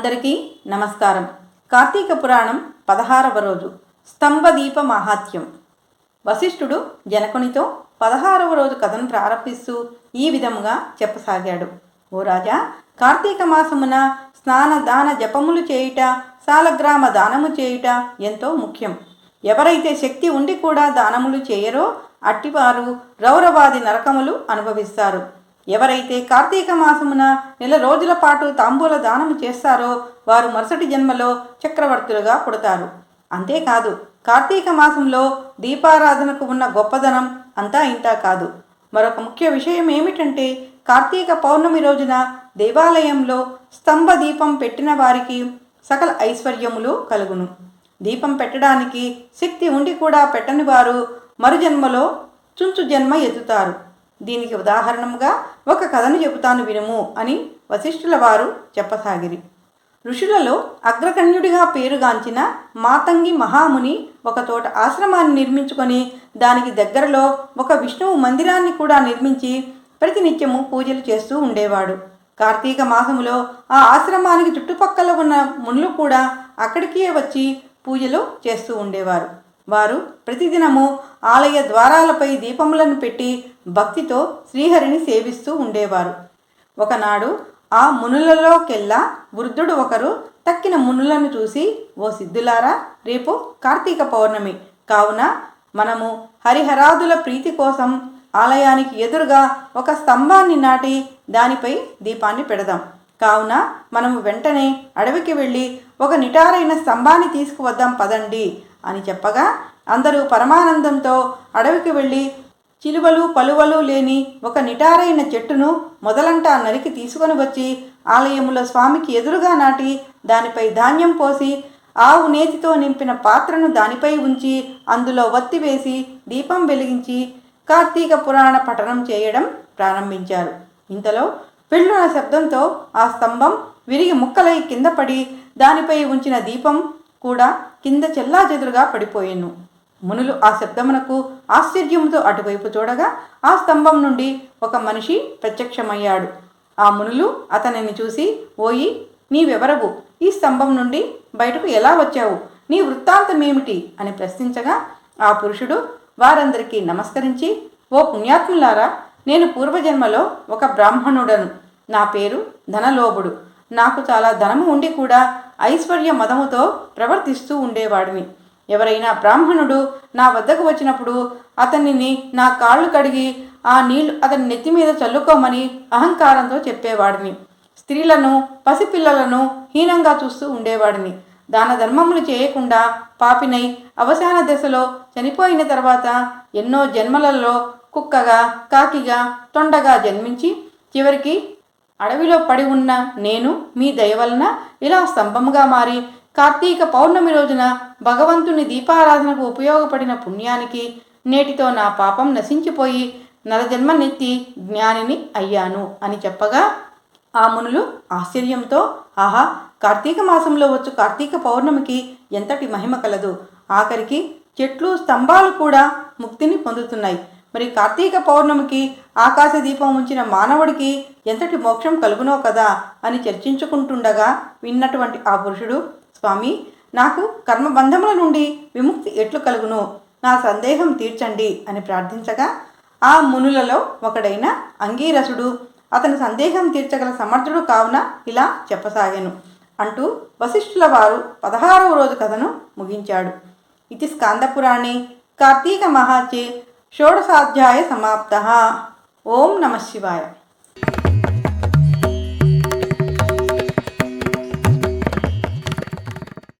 అందరికీ నమస్కారం. కార్తీక పురాణం పదహారవ రోజు. స్తంభదీప మహాత్యం వశిష్ఠుడు జనకునితో పదహారవ రోజు కథను ప్రారంభిస్తూ ఈ విధముగా చెప్పసాగాడు. ఓ రాజా కార్తీక మాసమున స్నాన దాన జపములు చేయుట సాలగ్రామ దానము చేయుట ఎంతో ముఖ్యం. ఎవరైతే శక్తి ఉండి కూడా దానములు చేయరో అట్టివారు రౌరవాది నరకములు అనుభవిస్తారు. ఎవరైతే కార్తీక మాసమున నెల రోజుల పాటు తాంబూల దానము చేస్తారో వారు మరుసటి జన్మలో చక్రవర్తులుగా పుడతారు. అంతేకాదు కార్తీక మాసంలో దీపారాధనకు ఉన్న గొప్పదనం అంతా ఇంతా కాదు. మరొక ముఖ్య విషయం ఏమిటంటే కార్తీక పౌర్ణమి రోజున దేవాలయంలో స్తంభ దీపం పెట్టిన వారికి సకల ఐశ్వర్యములు కలుగును. దీపం పెట్టడానికి శక్తి ఉండి కూడా పెట్టని వారు మరుజన్మలో చుంచు జన్మ ఎదుతారు దీనికి ఉదాహరణముగా ఒక కథను చెబుతాను వినుము అని వశిష్ఠుల వారు చెప్పసాగిరి. ఋషులలో అగ్రగణ్యుడిగా పేరుగాంచిన మాతంగి మహాముని ఒక తోట ఆశ్రమాన్ని నిర్మించుకొని దానికి దగ్గరలో ఒక విష్ణువు మందిరాన్ని కూడా నిర్మించి ప్రతినిత్యము పూజలు చేస్తూ ఉండేవాడు. కార్తీక మాసములో ఆ ఆశ్రమానికి చుట్టుపక్కల ఉన్న మునులు కూడా అక్కడికే వచ్చి పూజలు చేస్తూ ఉండేవారు. వారు ప్రతిదినము ఆలయ ద్వారాలపై దీపములను పెట్టి భక్తితో శ్రీహరిని సేవిస్తూ ఉండేవారు. ఒకనాడు ఆ మునులలోకెల్లా వృద్ధుడు ఒకరు తక్కిన మునులను చూసి ఓ సిద్ధులారా రేపు కార్తీక పౌర్ణమి. కావున మనము హరిహరాదుల ప్రీతి కోసం ఆలయానికి ఎదురుగా ఒక స్తంభాన్ని నాటి దానిపై దీపాన్ని పెడదాం. కావున మనము వెంటనే అడవికి వెళ్ళి ఒక నిటారైన స్తంభాన్ని తీసుకువద్దాం పదండి అని చెప్పగా అందరూ పరమానందంతో అడవికి వెళ్ళి చిలువలు పలువలు లేని ఒక నిటారైన చెట్టును మొదలంట నరికి తీసుకొని వచ్చి ఆలయములో స్వామికి ఎదురుగా నాటి దానిపై ధాన్యం పోసి ఆవు నేతితో నింపిన పాత్రను దానిపై ఉంచి అందులో వత్తి వేసి దీపం వెలిగించి కార్తీక పురాణ పఠనం చేయడం ప్రారంభించారు. ఇంతలో పెళ్ళున శబ్దంతో ఆ స్తంభం విరిగి ముక్కలై కింద పడి దానిపై ఉంచిన దీపం కూడా కింద చెల్లాచెదురుగా పడిపోయాను. మునులు ఆ శబ్దమునకు ఆశ్చర్యముతో అటువైపు చూడగా ఆ స్తంభం నుండి ఒక మనిషి ప్రత్యక్షమయ్యాడు. ఆ మునులు అతనిని చూసి ఓయి నీవెవరవు ఈ స్తంభం నుండి బయటకు ఎలా వచ్చావు? నీ వృత్తాంతమేమిటి? అని ప్రశ్నించగా ఆ పురుషుడు వారందరికీ నమస్కరించి ఓ పుణ్యాత్ములారా నేను పూర్వజన్మలో ఒక బ్రాహ్మణుడను. నా పేరు ధనలోభుడు నాకు చాలా ధనము ఉండి కూడా ఐశ్వర్య మదముతో ప్రవర్తిస్తూ ఉండేవాడిని. ఎవరైనా బ్రాహ్మణుడు నా వద్దకు వచ్చినప్పుడు అతనిని నా కాళ్ళు కడిగి ఆ నీళ్ళు అతని నెత్తి మీద చల్లుకోమని అహంకారంతో చెప్పేవాడిని. స్త్రీలను పసిపిల్లలను హీనంగా చూస్తూ ఉండేవాడిని. దాన ధర్మములు చేయకుండా పాపినై అవసాన దశలో చనిపోయిన తర్వాత ఎన్నో జన్మలలో కుక్కగా కాకిగా తొండగా జన్మించి చివరికి అడవిలో పడి ఉన్న నేను మీ దయ వలన ఇలా స్తంభముగా మారి కార్తీక పౌర్ణమి రోజున భగవంతుని దీపారాధనకు ఉపయోగపడిన పుణ్యానికి నేటితో నా పాపం నశించిపోయి నరజన్మనెత్తి జ్ఞానిని అయ్యాను అని చెప్పగా ఆ మునులు ఆశ్చర్యంతో ఆహా కార్తీక మాసంలో వచ్చు కార్తీక పౌర్ణమికి ఎంతటి మహిమ కలదు. ఆఖరికి చెట్లు స్తంభాలు కూడా ముక్తిని పొందుతున్నాయి. మరి కార్తీక పౌర్ణమికి ఆకాశ దీపం ఉంచిన మానవుడికి ఎంతటి మోక్షం కలుగునో కదా అని చర్చించుకుంటుండగా విన్నటువంటి ఆ పురుషుడు స్వామి నాకు కర్మబంధముల నుండి విముక్తి ఎట్లు కలుగును? నా సందేహం తీర్చండి అని ప్రార్థించగా ఆ మునులలో ఒకడైన అంగీరసుడు అతని సందేహం తీర్చగల సమర్థుడు కావున ఇలా చెప్పసాగాను. అంటూ వశిష్ఠుల వారు పదహారవ రోజు కథను ముగించాడు. ఇది స్కాందపురాణి కార్తీక మహాచే षोडशाध्याय समाप्तः। ओम नमः शिवाय।